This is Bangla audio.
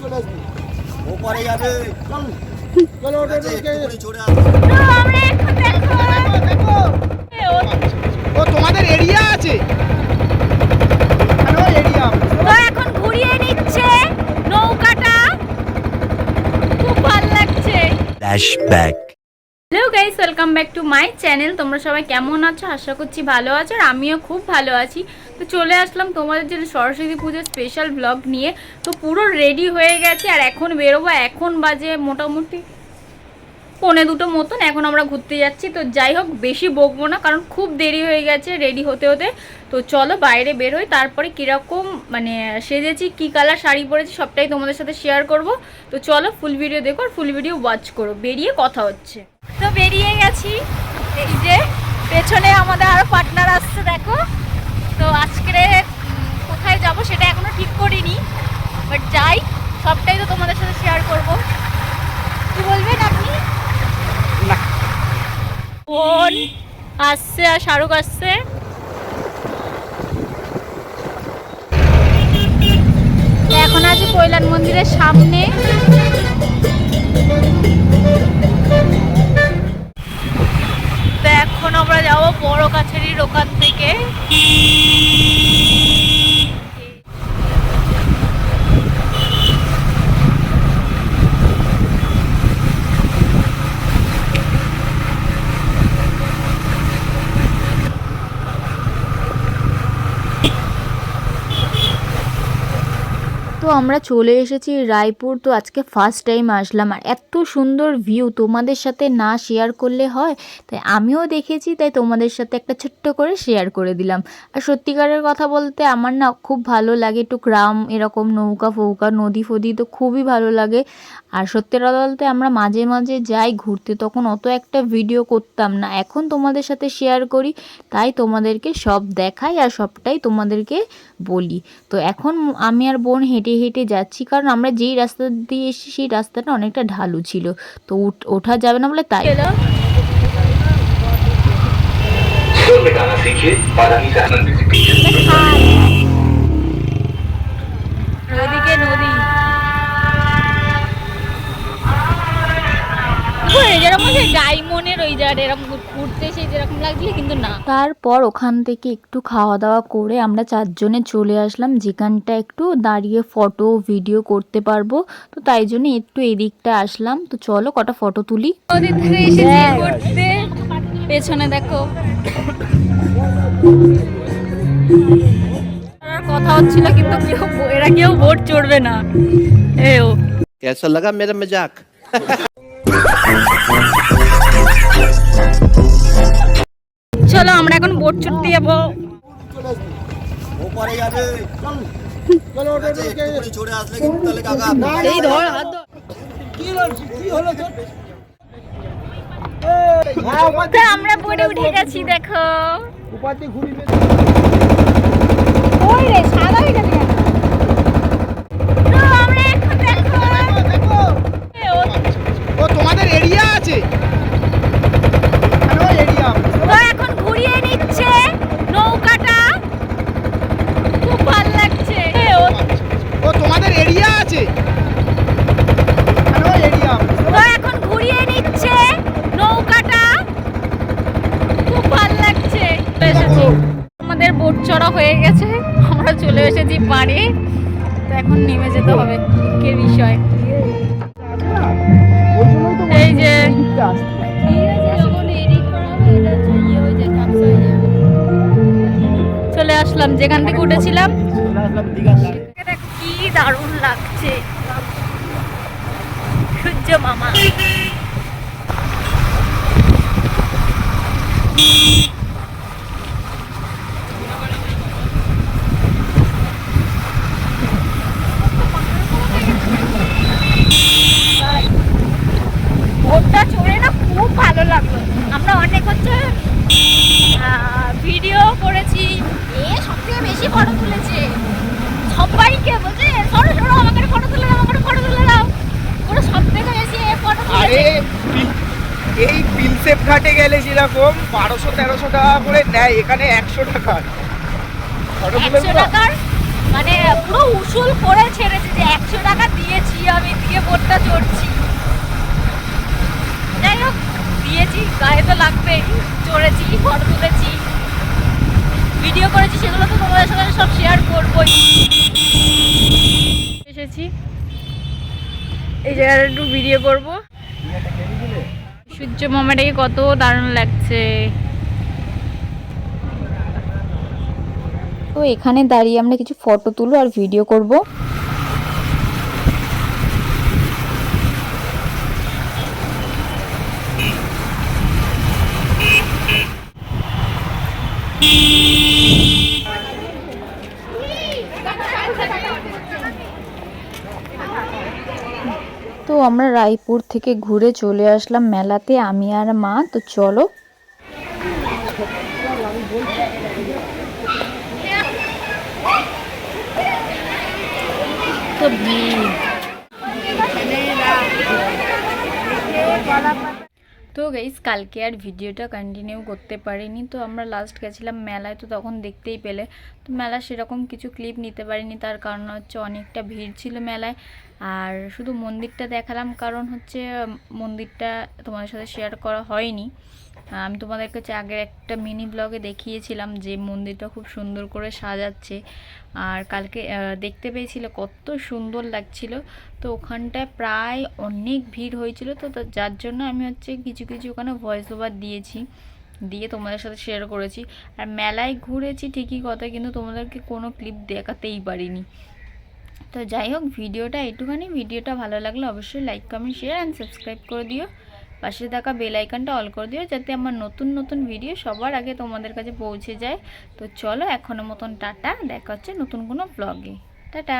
চলে আসবি ও পরে যাবে। চল চলো ওটা চড়ে ও তোমাদের এরিয়া আছে? এরিয়া তো এখন ঘুরিয়ে নিচ্ছে নৌকাটা। খুব ভালো লাগছে। Flashback hello guys welcome back to my channel তোমরা সবাই কেমন আছো? আশা করছি ভালো আছো আর আমিও খুব ভালো আছি। তো চলে আসলাম তোমাদের জন্য সরস্বতী পুজোর স্পেশাল ব্লগ নিয়ে। তো পুরো রেডি হয়ে গেছে আর এখন বেরোবো। এখন বাজে মোটামুটি পৌনে দুটো মতন। এখন আমরা ঘুরতে যাচ্ছি। তো যাই হোক, বেশি বকবো না, কারণ খুব দেরি হয়ে গেছে রেডি হতে হতে। তো চলো বাইরে বের হই তারপরে কীরকম মানে সেজেছি, কী কালার শাড়ি পরেছি, সবটাই তোমাদের সাথে শেয়ার করব। তো চলো ফুল ভিডিও দেখো আর ফুল ভিডিও ওয়াচ করো। বেরিয়ে কথা হচ্ছে। তো বেরিয়ে গেছি। এই যে পেছনে আমাদের আরও পার্টনার আসছে, দেখো। তো আজকে কোথায় যাব সেটা এখনও ঠিক করিনি বাট যাই সবটাই তো তোমাদের সাথে শেয়ার করব। কি বলবেন আপনি? বোন আসছে আর শাহরুখ আসছে। এখন আছি কৈলান মন্দিরের সামনে তো এখন আমরা যাব বড় কাছারির ওখান থেকে তো আমরা চলে এসেছি রায়পুর, তো আজকে ফার্স্ট টাইম আসলাম। আর এত সুন্দর ভিউ তোমাদের সাথে না শেয়ার করলে হয়, তাই আমিও দেখেছি, তাই তোমাদের সাথে একটা ছোট্ট করে শেয়ার করে দিলাম। আর সত্যিকারের কথা বলতে আমার না খুব ভালো লাগে, একটু গ্রাম এরকম, নৌকা ফৌকা, নদী ফদি তো খুবই ভালো লাগে। আর সত্যি কথা বলতে আমরা মাঝে মাঝে যাই ঘুরতে, তখন অত একটা ভিডিও করতাম না। এখন তোমাদের সাথে শেয়ার করি, তাই তোমাদেরকে সব দেখাই আর সবটাই তোমাদেরকে বলি। তো এখন আমি আর বোন হেঁটে হেঁটে যাচ্ছি কারণ আমরা যেই রাস্তা দিয়ে এসেছি সেই রাস্তাটা অনেকটা ঢালু ছিল। তো ওঠা যাবে না বলে তাই। নদীকে নদী। এরকম ডায়মন্ডের ওই জায়গাটা এরকম ঘুরতে সেই যেরকম লাগছিল কিন্তু না তারপর ওখান থেকে একটু খাওয়া দাওয়া করে আমরা চারজনে চলে আসলাম যেখানটা একটু দাঁড়িয়ে ফটো ভিডিও করতে পারবো তো তাই জন্য একটু এদিকটা আসলাম তো চলো কটা ফটো তুলি নদীর ধারে এসেছি ঘুরতে পেছনে দেখো আর কথা হচ্ছিল কিন্তু কেউ এরা কেউ বোট চড়বে না এও कैसा लगा मेरा मजाक চলো আমরা এখন বোট ছুটতে যাব। আমরা আসবি উঠে গেছি দেখো ওটা আছে, একটু ওটাকে- করে চড়ে আসলে কিন্তু তাহলে কাকা না, না, এই ধর হাত ধর। কি হলো কি হলো তোর এই, হ্যাঁ ওপার তো আমরা বোটে উঠে গেছি দেখো উপার দিয়ে ঘুরিবে ওই রে সাদা হয়ে গেছে কেন? তো আমরা এখন দেখো দেখো এ, ও- ও তোমাদের এরিয়া আছে হ্যালো এরিয়া তো এখন ঘুরিয়ে নিচ্ছে নৌকাটা খুব ভালো লাগছে এ, ও- ও তোমাদের এরিয়া আছে হ্যালো এরিয়া তো এখন ঘুরিয়ে নিচ্ছে নৌকাটা খুব ভালো লাগছে এসেছি আমাদের বোট চড়া হয়ে গেছে আমরা চলে এসেছি পাড়ে তো এখন নেমে যেতে হবে, কে বিষয়? এই যে, চলে আসলাম, যেখান থেকে উঠেছিলাম। কি দারুণ লাগছে। সূর্য মামা। এই পিলসেপ ঘাটে গেলে যেরকম বারোশো তেরোশো টাকা করে নেয় এখানে একশো টাকার? মানে পুরো উসুল করে ছেড়েছে যে একশো টাকা দিয়েছি আমি দিয়ে বোটটা চড়ছি। যাই হোক দিয়েছি গায়ে তো লাগবে চড়েছি ফটো তুলেছি। ভিডিও করেছি সেগুলো তো তোমাদের সাথে সব শেয়ার করবোই। এসেছি। এই জায়গাটা একটু ভিডিও করব। সূর্য মামাটাকে কত দারুণ লাগছে। তো এখানে দাঁড়িয়ে আমরা কিছু ফটো তুলো আর ভিডিও করব। তো আমরা রায়পুর থেকে ঘুরে চলে আসলাম মেলাতে, আমি আর মা। তো চলো। তো গাইস কালকে আর ভিডিওটা কন্টিনিউ করতে পারিনি। তো আমরা লাস্ট গেছিলাম মেলায়, তো তখন দেখতেই পেলে। তো মেলা সেরকম কিছু ক্লিপ নিতে পারিনি, তার কারণ হচ্ছে অনেকটা ভিড় ছিল মেলায়। আর শুধু মন্দিরটা দেখালাম কারণ হচ্ছে মন্দিরটা তোমাদের সাথে শেয়ার করা হয়নি। আমি তোমাদের কাছে আগের একটা মিনি ব্লগে দেখিয়েছিলাম যে মন্দিরটা খুব সুন্দর করে সাজাচ্ছে। আর কালকে দেখতে পেয়েছিল কত সুন্দর লাগছিল। তো ওখানটায় প্রায় অনেক ভিড় হয়েছিল। তো যার জন্য আমি হচ্ছে কিছু কিছু ওখানে ভয়েস ওভার দিয়েছি, দিয়ে তোমাদের সাথে শেয়ার করেছি। আর মেলায় ঘুরেছি ঠিকই কথা, কিন্তু তোমাদেরকে কোনো ক্লিপ দেখাতেই পারিনি। তো যাই হোক, ভিডিওটা একটুখানি, ভিডিওটা ভালো লাগলে অবশ্যই like comment share and subscribe করে দিও। পাশে থাকা বেল আইকনটা অল করে দিও, যাতে আমার নতুন নতুন ভিডিও সবার আগে তোমাদের কাছে পৌঁছে যায়। তো চলো, এখনও মতন টাটা, দেখা হচ্ছে নতুন কোনো ব্লগে টাটা!